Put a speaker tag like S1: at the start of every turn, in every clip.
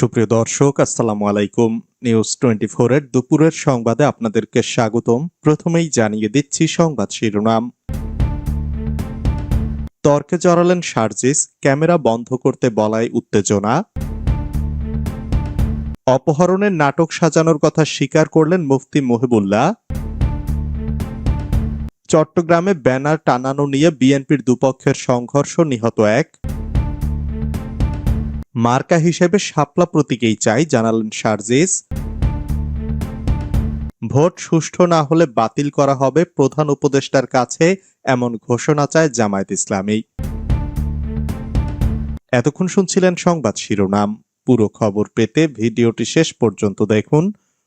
S1: সুপ্রিয় দর্শক, আসসালামু আলাইকুম। নিউজ টোয়েন্টি এর দুপুরের সংবাদে আপনাদেরকে স্বাগতম। প্রথমেই জানিয়ে দিচ্ছি সংবাদ শিরোনাম। তর্কে জড়ালেন সার্জিস, ক্যামেরা বন্ধ করতে বলায় উত্তেজনা। অপহরণের নাটক সাজানোর কথা স্বীকার করলেন মুফতি মহিবুল্লাহ। চট্টগ্রামে ব্যানার টানানো নিয়ে বিএনপির দুপক্ষের সংঘর্ষ নিহত এক। মার্কা হিসেবে শাপলা প্রতীকেই চাই, জানালেন শারজিস ভোট সুষ্ঠু না হলে বাতিল করা হবে প্রধান উপদেষ্টার কাছে, এমন ঘোষণা চায় জামায়াত ইসলামী। এতক্ষণ শুনছিলেন সংবাদ শিরোনাম। পুরো খবর পেতে ভিডিওটি শেষ পর্যন্ত দেখুন।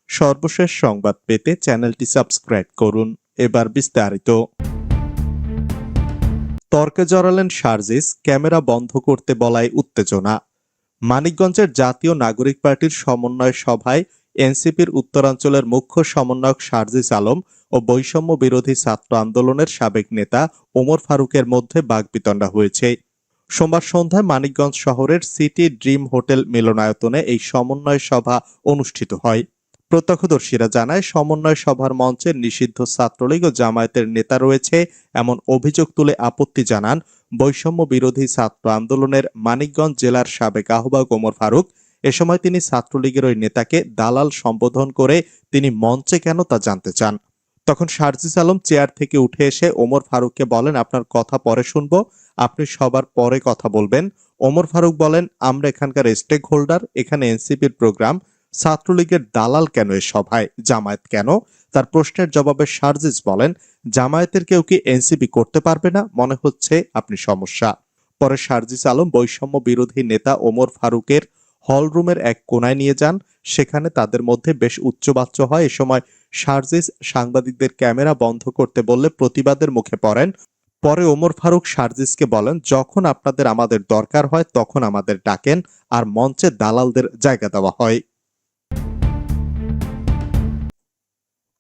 S1: সর্বশেষ সংবাদ পেতে চ্যানেলটি সাবস্ক্রাইব করুন। এবার বিস্তারিত। তর্কে জড়ালেন শারজিস ক্যামেরা বন্ধ করতে বলায় উত্তেজনা। মানিকগঞ্জের জাতীয় নাগরিক পার্টির সমন্বয় সভায় এনসিপির উত্তরাঞ্চলের মুখ্য সমন্বয়ক শারজিস আলম ও বৈষম্য বিরোধী ছাত্র আন্দোলনের সাবেক নেতা ওমর ফারুকের মধ্যে বাগবিতণ্ডা হয়েছে। সোমবার সন্ধ্যায় মানিকগঞ্জ শহরের সিটি ড্রিম হোটেল মিলনায়তনে এই সমন্বয় সভা অনুষ্ঠিত হয়। প্রত্যক্ষদর্শীরা জানায়, সমন্বয় সভার মঞ্চে নিষিদ্ধ ছাত্রলীগ ও জামায়াতের নেতা রয়েছে এমন অভিযোগ তুলে আপত্তি জানান বৈষম্য বিরোধী ছাত্র আন্দোলনের মানিকগঞ্জ জেলার সাবেক আহ্বায়ক ওমর ফারুক। এ সময় তিনি ছাত্রলীগের ওই নেতাকে দালাল সম্বোধন করে তিনি মঞ্চে কেন তা জানতে চান? তখন শারজিস আলম চেয়ার থেকে উঠে এসে ওমর ফারুককে বলেন, আপনার কথা পরে শুনব, আপনি সবার পরে কথা বলবেন। ওমর ফারুক বলেন, আমরা এখানকার স্টেক হোল্ডার এখানে এনসিপির প্রোগ্রাম ছাত্রলীগের দালাল কেন এ সভায়? জামায়াত কেন? তার প্রশ্নের জবাবে শারজিস বলেন, জামায়াতের কেউ কি এনসিপি করতে পারবে না? মনে হচ্ছে আপনি সমস্যা। পরে শারজিস আলম বৈষম্য বিরোধী নেতা ওমর ফারুকের হলরুমের এক কোনায় নিয়ে যান। সেখানে তাদের মধ্যে বেশ উচ্চবাচ্য হয়। এ সময় শারজিস সাংবাদিকদের ক্যামেরা বন্ধ করতে বললে প্রতিবাদের মুখে পড়েন। পরে ওমর ফারুক শারজিসকে বলেন, যখন আপনাদের আমাদের দরকার হয়, তখন আমাদের ডাকেন। আর মঞ্চে দালালদের জায়গা দেওয়া হয়।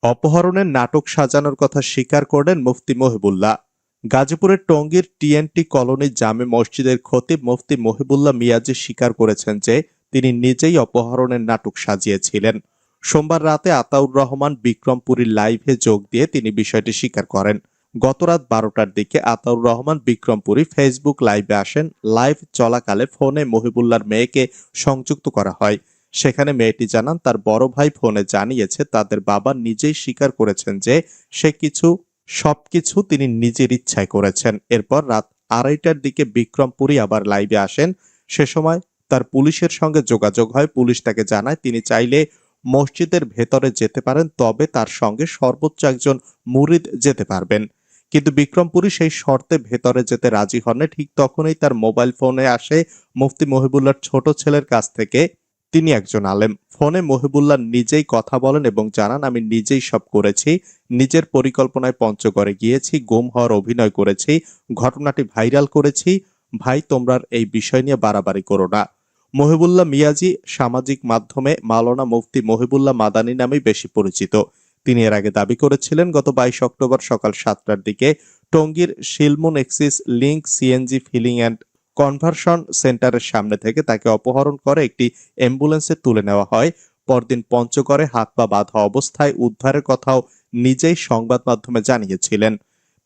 S1: অপহরণের নাটক সাজানোর কথা স্বীকার করলেন মুফতি মহিবুল্লাহ। গাজীপুরের টঙ্গীর টিএনটি কলোনি জামে মসজিদের খতিব মুফতি মহিবুল্লাহ মিয়াজি স্বীকার করেছেন যে তিনি নিজেই অপহরণের নাটক সাজিয়েছিলেন। সোমবার রাতে আতাউর রহমান বিক্রমপুরীর লাইভে যোগ দিয়ে তিনি বিষয়টি স্বীকার করেন। গত রাত বারোটার দিকে আতাউর রহমান বিক্রমপুরী ফেসবুক লাইভে আসেন। লাইভ চলাকালে ফোনে মহিবুল্লার মেয়েকে সংযুক্ত করা হয়। সেখানে মেয়েটি জানান, তার বড় ভাই ফোনে জানিয়েছে, তাদের বাবা নিজেই স্বীকার করেছেন যে সে কিছু, সবকিছু তিনি নিজের ইচ্ছায় করেছেন। এরপর রাত আড়াইটার দিকে বিক্রমপুরী আবার লাইভে আসেন। সে সময় তার পুলিশের সঙ্গে যোগাযোগ হয়। পুলিশ তাকে জানায়, তিনি চাইলে মসজিদের ভেতরে যেতে পারেন, তবে তার সঙ্গে সর্বোচ্চ একজন মুরিদ যেতে পারবেন। কিন্তু বিক্রমপুরী সেই শর্তে ভেতরে যেতে রাজি হন ঠিক তখনই তার মোবাইল ফোনে আসে মুফতি মহিবুল্লার ছোট ছেলের কাছ থেকে তিনি একজন আলেম। ফোনে মহিবুল্লাহ নিজেই কথা বলেন এবং জানান, আমি নিজেই সব করেছি। নিজের পরিকল্পনায় পঞ্চগড়ে গিয়েছি, গুম হওয়ার অভিনয় করেছি, ঘটনাটি ভাইরাল করেছি। ভাই, তোমরা এই বিষয় নিয়ে বাড়াবাড়ি করো না। মহিবুল্লাহ মিয়াজি সামাজিক মাধ্যমে মাওলানা মুফতি মহিবুল্লাহ মাদানী নামেই বেশি পরিচিত। তিনি এর আগে দাবি করেছিলেন, গত বাইশ অক্টোবর সকাল সাতটার দিকে টঙ্গীর Shilmun axis link CNG filling and conversion সেন্টারের সামনে থেকে তাকে অপহরণ করে একটি অ্যাম্বুলেন্সে তুলে নেওয়া হয়। পরদিন পঞ্চগড়ে হাত পা বাঁধা অবস্থায় উদ্ধারের কথাও নিজেই সংবাদ মাধ্যমে জানিয়েছিলেন।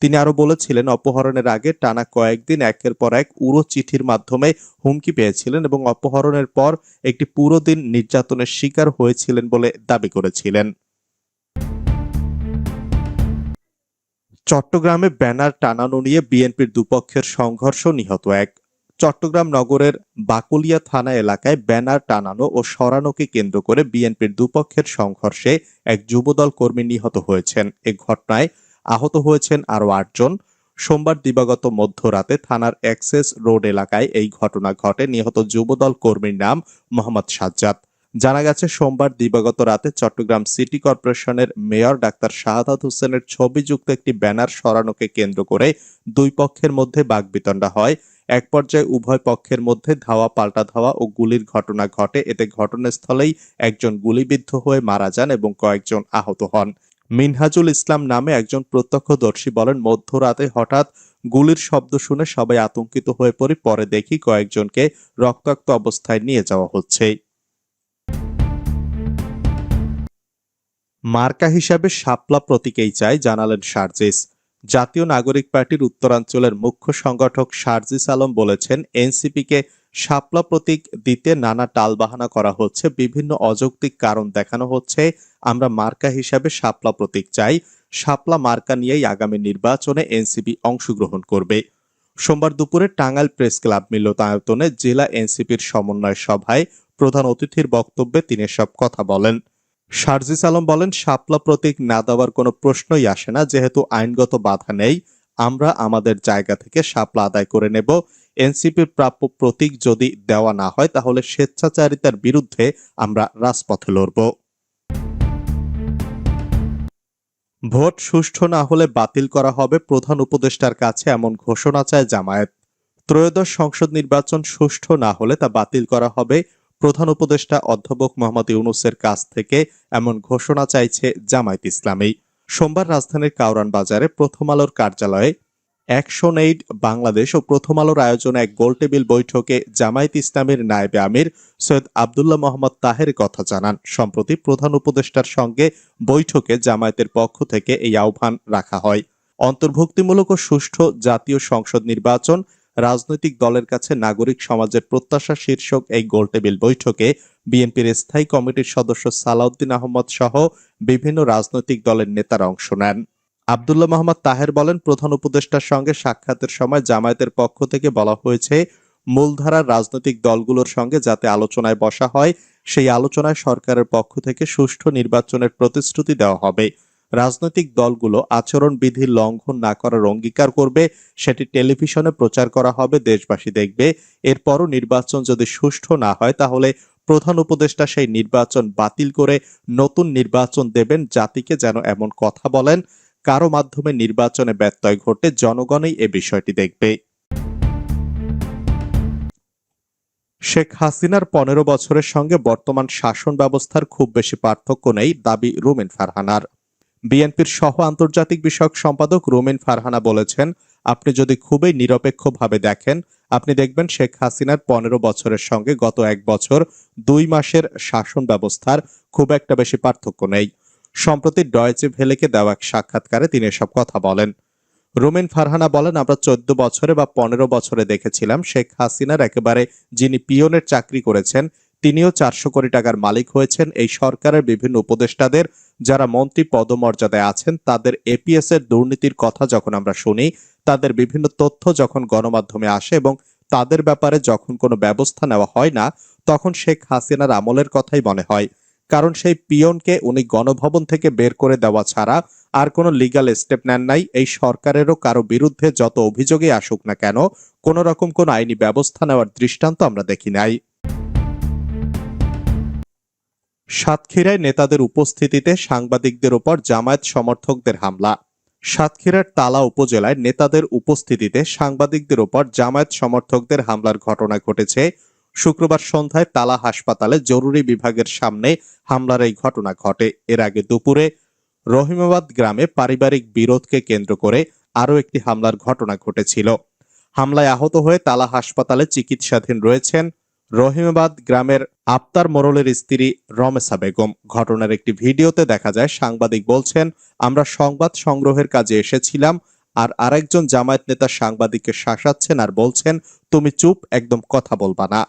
S1: তিনি আরও বলেছিলেন, অপহরণের আগে টানা কয়েকদিন একের পর এক উড়ো চিঠির মাধ্যমে হুমকি পেয়েছিলেন এবং অপহরণের পর একটি পুরো দিন নির্যাতনের শিকার হয়েছিলেন বলে দাবি করেছিলেন। চট্টগ্রামে ব্যানার টানানো নিয়ে বিএনপির দুপক্ষের সংঘর্ষ নিহত এক। চট্টগ্রাম নগরের বাকুলিয়া থানা এলাকায় ব্যানার টানানো ও সরানোকে কেন্দ্র করে বিএনপির দুপক্ষের সংঘর্ষে এক যুবদল কর্মী নিহত হয়েছেন। এ ঘটনায় আহত হয়েছেন আরও আটজন। সোমবার দিবাগত মধ্যরাতে থানার অ্যাক্সেস রোড এলাকায় এই ঘটনা ঘটে। নিহত যুবদল কর্মীর নাম মোহাম্মদ সাজ্জাদ। জানা গেছে, সোমবার দিবাগত রাতে চট্টগ্রাম সিটি কর্পোরেশনের মেয়র ডাক্তার শাহাদাত হোসেনের ছবিযুক্ত একটি ব্যানার সরানোকে কেন্দ্র করে দুই পক্ষের মধ্যে বাগবিতণ্ডা হয়। এক পর্যায়ে উভয় পক্ষের মধ্যে ধাওয়া, পাল্টা ধাওয়া ও গুলির ঘটনা ঘটে। এতে ঘটনাস্থলেই একজন গুলিবিদ্ধ হয়ে মারা যান এবং কয়েকজন আহত হন। মিনহাজুল ইসলাম নামে একজন প্রত্যক্ষদর্শী বলেন, মধ্যরাতে হঠাৎ গুলির শব্দ শুনে সবাই আতঙ্কিত হয়ে পড়ে। পরে দেখি কয়েকজনকে রক্তাক্ত অবস্থায় নিয়ে যাওয়া হচ্ছে। মার্কা হিসাবে শাপলা প্রতীকেই চাই, জানালেন সার্জিস। জাতীয় নাগরিক পার্টির উত্তরাঞ্চলের মুখ্য সংগঠক সার্জিস আলম বলেছেন, এনসিপিকে শাপলা প্রতীক দিতে নানা টালবাহানা করা হচ্ছে, বিভিন্ন অযৌক্তিক কারণ দেখানো হচ্ছে, আমরা মার্কা হিসাবে শাপলা প্রতীক চাই, শাপলা মার্কা নিয়েই আগামী নির্বাচনে এনসিপি অংশগ্রহণ করবে। সোমবার দুপুরে টাঙ্গাইল প্রেস ক্লাব মিলতায়তনে জেলা এনসিপির সমন্বয় সভায় প্রধান অতিথির বক্তব্যে তিনি সব কথা বলেন। সার্জিস আলম বলেন শাপলা প্রতীক না দেওয়ার কোনো প্রশ্নই আসে না। যেহেতু আইনগত বাধা নেই, আমরা আমাদের জায়গা থেকে শাপলা আদায় করে নেব। এনসিপির প্রাপ্য প্রতীক যদি দেওয়া না হয়, তাহলে স্বেচ্ছাচারিতার বিরুদ্ধে আমরা রাজপথে লড়ব। ভোট সুষ্ঠু না হলে বাতিল করা হবে প্রধান উপদেষ্টার কাছে এমন ঘোষণা চায় জামায়াত। ত্রয়োদশ সংসদ নির্বাচন সুষ্ঠু না হলে তা বাতিল করা হবে প্রধান উপদেষ্টা অধ্যাপক মোহাম্মদ ইউনুসের কাছ থেকে এমন ঘোষণা চাইছে জামায়াত ইসলামী। সোমবার রাজধানীর কাউরান বাজারে প্রথম আলোর কার্যালয়ে অ্যাকশন এইড বাংলাদেশ ও প্রথম আলোর আয়োজনে এক গোলটেবিল বৈঠকে জামায়াত ইসলামের নায়েবে আমির সৈয়দ আবদুল্লাহ মোহাম্মদ তাহের কথা জানান। সম্প্রতি প্রধান উপদেষ্টার সঙ্গে বৈঠকে জামায়াতের পক্ষ থেকে এই আহ্বান রাখা হয়। অন্তর্ভুক্তিমূলক ও সুষ্ঠু জাতীয় সংসদ নির্বাচন রাজনৈতিক দলের কাছে নাগরিক সমাজের প্রত্যাশা শীর্ষক এই গোলটেবিল বৈঠকে বিএনপির স্থায়ী কমিটির সদস্য সালাউদ্দিন আহমদ সহ বিভিন্ন রাজনৈতিক দলের নেতারা অংশ নেন। আবদুল্লাহ মোহাম্মদ তাহের বলেন, প্রধান উপদেষ্টার সঙ্গে সাক্ষাতের সময় জামায়াতের পক্ষ থেকে বলা হয়েছে, মূলধারার রাজনৈতিক দলগুলোর সঙ্গে যাতে আলোচনায় বসা হয়, সেই আলোচনায় সরকারের পক্ষ থেকে সুষ্ঠু নির্বাচনের প্রতিশ্রুতি দেওয়া হবে। রাজনৈতিক দলগুলো আচরণ বিধি লঙ্ঘন না করার অঙ্গীকার করবে, সেটি টেলিভিশনে প্রচার করা হবে, দেশবাসী দেখবে। এরপরও নির্বাচন যদি সুষ্ঠু না হয়, তাহলে প্রধান উপদেষ্টা সেই নির্বাচন বাতিল করে নতুন নির্বাচন দেবেন, জাতিকে যেন এমন কথা বলেন। কারও মাধ্যমে নির্বাচনে ব্যত্যয় ঘটে, জনগণই এ বিষয়টি দেখবে। শেখ হাসিনার পনেরো বছরের সঙ্গে বর্তমান শাসন ব্যবস্থার খুব বেশি পার্থক্য নেই, দাবি রুমেন ফারহানার। বিএনপির সহ আন্তর্জাতিক বিষয়ক সম্পাদক রুমেন ফারহানা বলেছেন, আপনি যদি খুবই নিরপেক্ষভাবে দেখেন, আপনি দেখবেন শেখ হাসিনার পনেরো বছরের সঙ্গে গত এক বছর দুই মাসের শাসন ব্যবস্থার খুব একটা বেশি পার্থক্য নেই। সম্প্রতি ডয়েচে ভেলেকে দেওয়া এক সাক্ষাৎকারে তিনি এসব কথা বলেন। রুমেন ফারহানা বলেন, আমরা চোদ্দ বছরে বা পনেরো বছরে দেখেছিলাম শেখ হাসিনার একেবারে যিনি পিয়নের চাকরি করেছেন তিনিও চারশো কোটি টাকার মালিক হয়েছেন। এই সরকারের বিভিন্ন উপদেষ্টাদের যারা মন্ত্রী পদমর্যাদায় আছেন, তাদের এপিএস এর দুর্নীতির কথা যখন আমরা শুনি, তাদের বিভিন্ন তথ্য যখন গণমাধ্যমে আসে এবং তাদের ব্যাপারে যখন কোনো ব্যবস্থা নেওয়া হয় না, তখন শেখ হাসিনার আমলের কথাই মনে হয়। কারণ সেই পিয়নকে উনি গণভবন থেকে বের করে দেওয়া ছাড়া আর কোনো লিগাল স্টেপ নেন নাই। এই সরকারেরও কারও বিরুদ্ধে যত অভিযোগই আসুক না কেন, কোনো রকম কোন আইনি ব্যবস্থা নেওয়ার দৃষ্টান্ত আমরা দেখি নাই। সাতক্ষীরায় নেতাদের উপস্থিতিতে সাংবাদিকদের উপর জামায়াত সমর্থকদের হামলা। সাতক্ষীরার তালা উপজেলায় নেতাদের উপস্থিতিতে সাংবাদিকদের উপর জামায়াত সমর্থকদের হামলার ঘটনা ঘটেছে। শুক্রবার সন্ধ্যায় তালা হাসপাতালে জরুরি বিভাগের সামনে হামলার এই ঘটনা ঘটে। এর আগে দুপুরে রহিমাবাদ গ্রামে পারিবারিক বিরোধকে কেন্দ্র করে আরও একটি হামলার ঘটনা ঘটেছিল। হামলায় আহত হয়ে তালা হাসপাতালে চিকিৎসাধীন রয়েছেন রহিমাবাদ গ্রামের আফতার মোরলের স্ত্রী রমেসা বেগম। ঘটনার একটি ভিডিওতে দেখা যায়, সাংবাদিক বলছেন, আমরা সংবাদ সংগ্রহের কাজে এসেছিলাম আর আরেকজন জামায়াত নেতা সাংবাদিককে শাসাচ্ছেন আর বলছেন, তুমি চুপ, একদম কথা বলবা না।